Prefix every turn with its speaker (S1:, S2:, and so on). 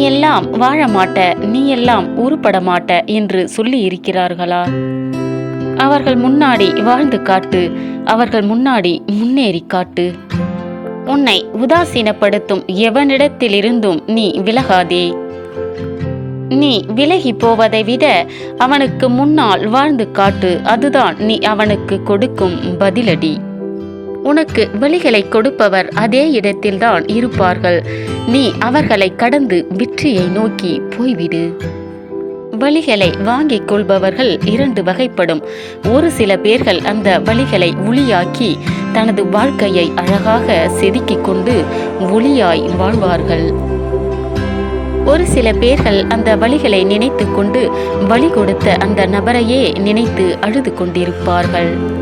S1: எல்லாம் வாழ மாட்ட நீ எல்லாம் உருப்பட மாட்ட என்று சொல்லி இருக்கிறார்களா அவர்கள் முன்னாடி வாழ்ந்து காட்டு அவர்கள் முன்னாடி முன்னேறி காட்டு. உன்னை உதாசீனப்படுத்தும் எவனிடத்திலிருந்தும் நீ விலகாதே. நீ விலகி போவதை விட அவனுக்கு முன்னால் வாழ்ந்து காட்டு அதுதான் நீ அவனுக்கு கொடுக்கும் பதிலடி. உனக்கு வழிகளை கொடுப்பவர் அதே இடத்தில்தான் இருப்பார்கள். நீ அவர்களை கடந்து வெற்றியை நோக்கி போய்விடு. வழிகளை வாங்கிக் கொள்பவர்கள் இரண்டு வகைப்படும். ஒரு சில பேர்கள் அந்த வழிகளை ஒளியாக்கி தனது வாழ்க்கையை அழகாக செதுக்கிக் கொண்டு ஒளியாய் வாழ்வார்கள். ஒரு சில பேர்கள் அந்த வழிகளை நினைத்து கொண்டு வழி கொடுத்த அந்த நபரையே நினைத்து அழுது கொண்டிருப்பார்கள்.